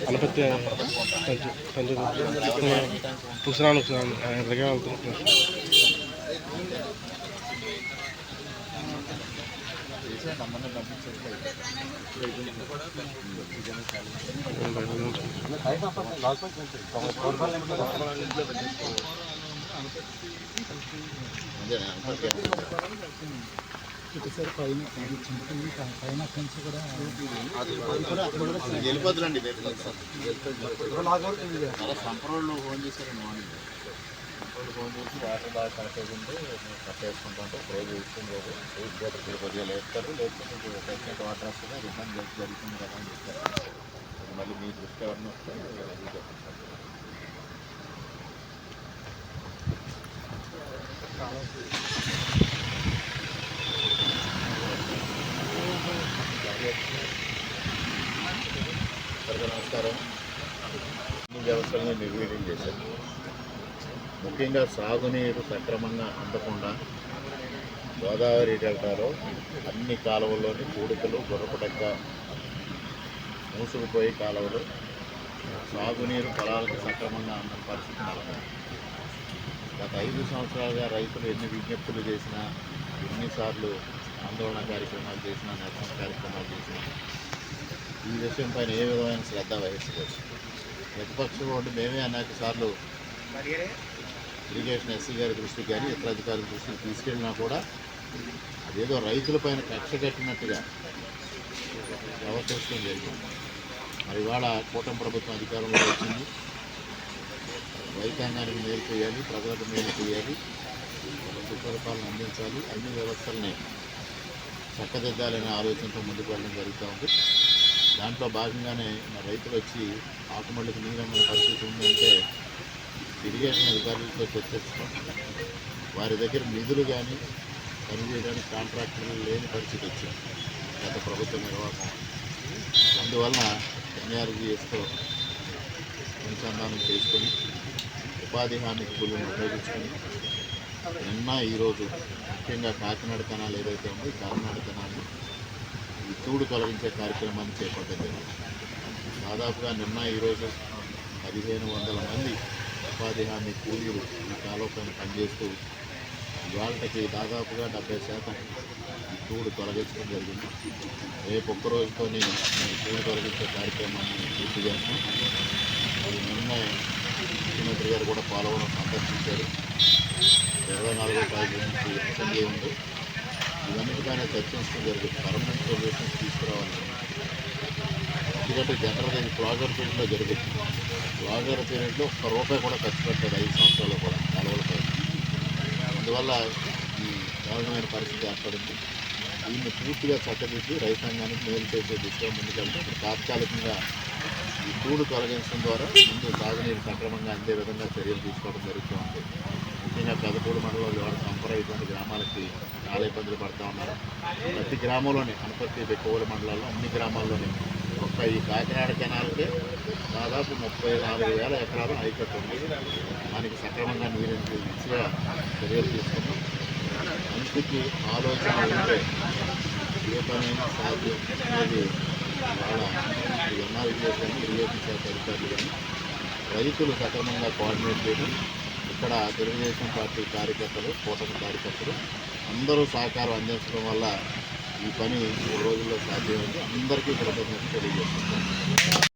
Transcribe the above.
నలభై పుసరాలు దగ్గర వెళ్తున్నాం అంతేనా అనపత్తి పంచ ఉసిరాను ఉసిరాను ఎలాగే వెళ్తున్నాను వెళ్ళిపోతుందండి సంప్రోళ్ళు ఫోన్ చేశారండి మార్నింగ్ సంప్రోళ్ళు ఫోన్ చేసి వాటర్ బాగా కరెక్ట్ అయ్యింది. మేము కట్ వేసుకుంటాం ఒక రోజు ఇస్తుంది రోజు ఇద్దరు కొద్దిగా లేస్తారు లేకపోతే మీకు టెక్నిక్ వాటర్ వస్తుంది అది ఇబ్బంది జరుగు- జరుగుతుంది కదా అని చెప్తారు అది మళ్ళీ మీ దృష్టి ఎవరిని వస్తే చెప్పండి సార్. అందరికీ నమస్కారం. అన్ని వ్యవస్థలను నిర్వీర్యం చేశారు. ముఖ్యంగా సాగునీరు సక్రమంగా అందకుండా గోదావరి డెల్టాలో అన్ని కాలువల్లోని కూడికలు గొర్రపడక్క మూసుకుపోయే కాలువలు సాగునీరు పొలాలకు సక్రమంగా అందని పరిస్థితి గత ఐదు సంవత్సరాలుగా రైతులు ఎన్ని విజ్ఞప్తులు చేసినా ఎన్నిసార్లు ఆందోళన కార్యక్రమాలు చేసినా నిరసన కార్యక్రమాలు చేసినా. ఈ విషయం పైన ఏ విధమైన శ్రద్ధ వహించలేదు ప్రతిపక్షం ఓటు మేమే అనేక సార్లు ఇరిగేషన్ ఎస్సీ గారి దృష్టికి కానీ ఇతర అధికారుల దృష్టికి తీసుకెళ్ళినా కూడా అదేదో రైతులపైన కక్ష కట్టినట్టుగా ప్రవర్తించడం జరిగింది. మరి ఇవాళ కూటమి ప్రభుత్వం అధికారంలో వచ్చింది. రైతాంగానికి మేలు చేయాలి ప్రజలకు మేలు చేయాలి సుపరిపాలన అందించాలి అన్ని వ్యవస్థల్ని చక్కదిద్దాలనే ఆలోచనతో ముందుకు వెళ్ళడం జరుగుతూ ఉంది. దాంట్లో భాగంగానే మా రైతులు వచ్చి ఆకుమళ్ళకి నీరమ్మిన పరిస్థితి ఉందంటే ఇరిగేషన్ అధికారులతో చర్చిస్తాం వారి దగ్గర నిధులు కానీ పనిచేయడానికి కాంట్రాక్టర్లు లేని పరిస్థితి వచ్చింది. గత ప్రభుత్వ నిర్వాహకం. అందువలన ఎన్ఆర్జీఎస్తో అనుసంధానం చేసుకొని ఉపాధి హామీ కూలీని ఉపయోగించుకొని నిన్న ఈరోజు ముఖ్యంగా కాకినాడ కెనాల్ ఏదైతే ఉందో ఈ కాకినాడ కెనాల్ని ఈ తూడు తొలగించే కార్యక్రమాన్ని చేపట్టడం జరిగింది. దాదాపుగా నిన్న ఈరోజు పదిహేను వందల మంది ఉపాధి హామీ కూలీలు ఈ కాలువ పనిచేస్తూ ఇవాళకి దాదాపుగా డెబ్బై శాతం ఈ తూడు తొలగించడం జరిగింది. రేపు ఒక్క రోజుతోని చూడు తూడు తొలగించే కార్యక్రమాన్ని పూర్తి చేస్తాం. అది నిన్న ముఖ్యమంత్రి గారు కూడా పోలవరం సందర్శించారు. ఇరవై నాలుగో తారీఖు నుంచి అసెంబ్లీ ఉంది. ఇవన్నిటిపైన చర్చించడం జరుగుతుంది పర్మనెంట్ సొల్యూషన్స్ తీసుకురావాలి. ఎందుకంటే జనరల్గా ఇది ప్లాగర్ పీరియడ్లో జరుగుతుంది. ప్లాగర్ పీరియడ్లో ఒక్క రూపాయి కూడా ఖర్చు పెట్టలేదు ఐదు సంవత్సరాలు కూడా కాలువలపై అందువల్ల ఈ దారుణమైన పరిస్థితి ఏర్పడింది. దీన్ని పూర్తిగా చక్కదిద్ది రైతాంగానికి మేలు చేసే దిశగా ముందుకెళ్తే ఇప్పుడు తాత్కాలికంగా ఈ కూడు తొలగించడం ద్వారా ముందు సాగునీరు సక్రమంగా అందే విధంగా చర్యలు తీసుకోవడం జరుగుతూ ఉంటుంది ముఖ్యంగా పెదపూడి మండలంలో వారు సంపర ఇటువంటి గ్రామాలకి చాలా ఇబ్బందులు పడుతూ ఉన్నారు. ప్రతి గ్రామంలోని అనపర్తి బెక్కవోలు మండలాల్లో అన్ని గ్రామాల్లోని ఒక్క ఈ కాకినాడ కెనాల్కే దాదాపు ముప్పై నాలుగు వేల ఎకరాలు హైకట్ ఉంది. దానికి సక్రమంగా నీరు మంచిగా చర్యలు తీసుకున్నాం. మనిషికి ఆలోచన ఉంటే ఏ పనైనా సాధ్యం అనేది వాళ్ళ ఎన్ఆర్జీఎస్ కానీ ఇరిగేషన్ శాఖ అధికారులు కానీ రైతులు సక్రమంగా కోఆర్డినేట్ చేయడం ఇక్కడ తెలుగుదేశం పార్టీ కార్యకర్తలు కూటమి కార్యకర్తలు అందరూ సహకారం అందించడం వల్ల ఈ పని ఈ రోజుల్లో సాధ్యమైంది. అందరికీ కృతజ్ఞత తెలియజేస్తున్నాను.